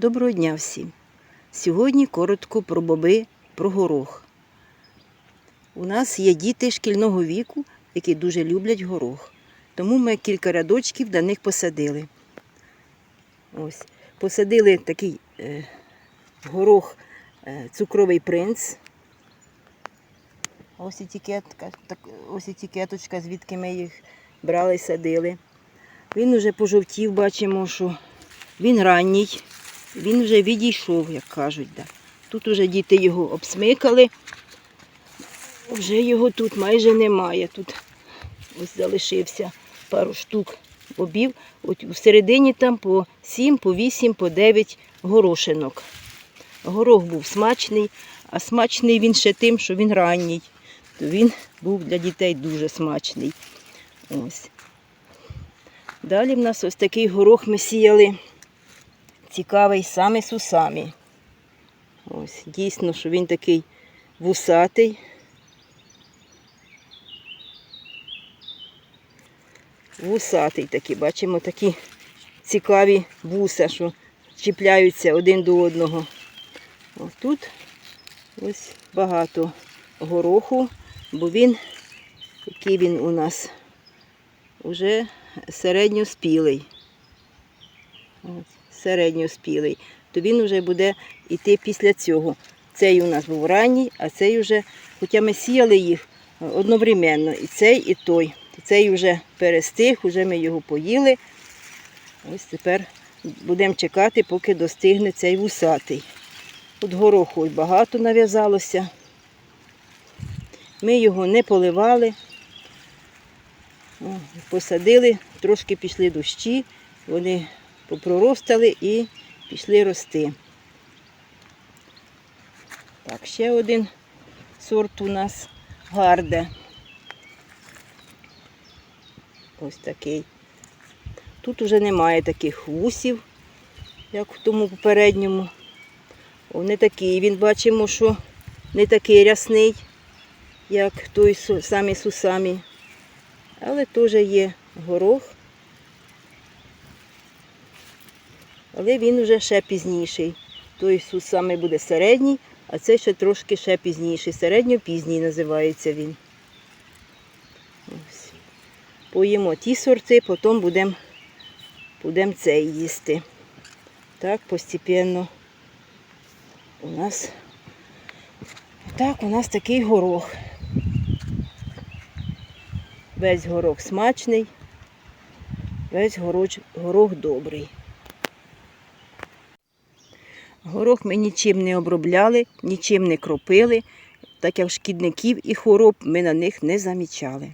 Доброго дня всім! Сьогодні коротко про боби, про горох. У нас є діти шкільного віку, які дуже люблять горох. Тому ми кілька рядочків на них посадили. Ось. Посадили такий е, горох е, цукровий принц. Ось етикетка, так, ось етикеточка, звідки ми їх брали і садили. Він уже пожовтів, бачимо, що він ранній, він вже відійшов, як кажуть. Да. Тут уже діти його обсмикали, вже його тут майже немає. Тут ось залишився пару штук бобів. От у середині там по 7, по 8, по 9 горошинок. Горох був смачний, а смачний він ще тим, що він ранній. То він був для дітей дуже смачний. Ось. Далі в нас ось такий горох ми сіяли. Цікавий саме сусамі. Ось, дійсно, що він такий вусатий. Вусатий такий, бачимо такі цікаві вуса, що чіпляються один до одного. Ось тут ось багато гороху, бо він, який він у нас вже середньоспілий. Ось, середньоспілий. То він вже буде йти після цього. Цей у нас був ранній, а цей вже, хоча ми сіяли їх одновременно, і цей, і той. Цей вже перестиг, вже ми його поїли. Ось тепер будемо чекати, поки достигне цей вусатий. От гороху багато нав'язалося. Ми його не поливали. Посадили, трошки пішли дощі, вони попроростали і пішли рости. Так, ще один сорт у нас гарде. Ось такий. Тут уже немає таких вусів, як в тому попередньому. О, не такий. Він бачимо, що не такий рясний, як той самі сусамі. Але теж є горох. Але він вже ще пізніший. Той сусамий буде середній, а це ще трошки ще пізніший. Середньо-пізній називається він. Ось. Поїмо ті сорти, потім будемо будем цей їсти. Так, постепенно у нас так, у нас такий горох. Весь горох смачний, весь гороч, горох добрий. Горох ми нічим не обробляли, нічим не кропили, так як шкідників і хвороб ми на них не замічали.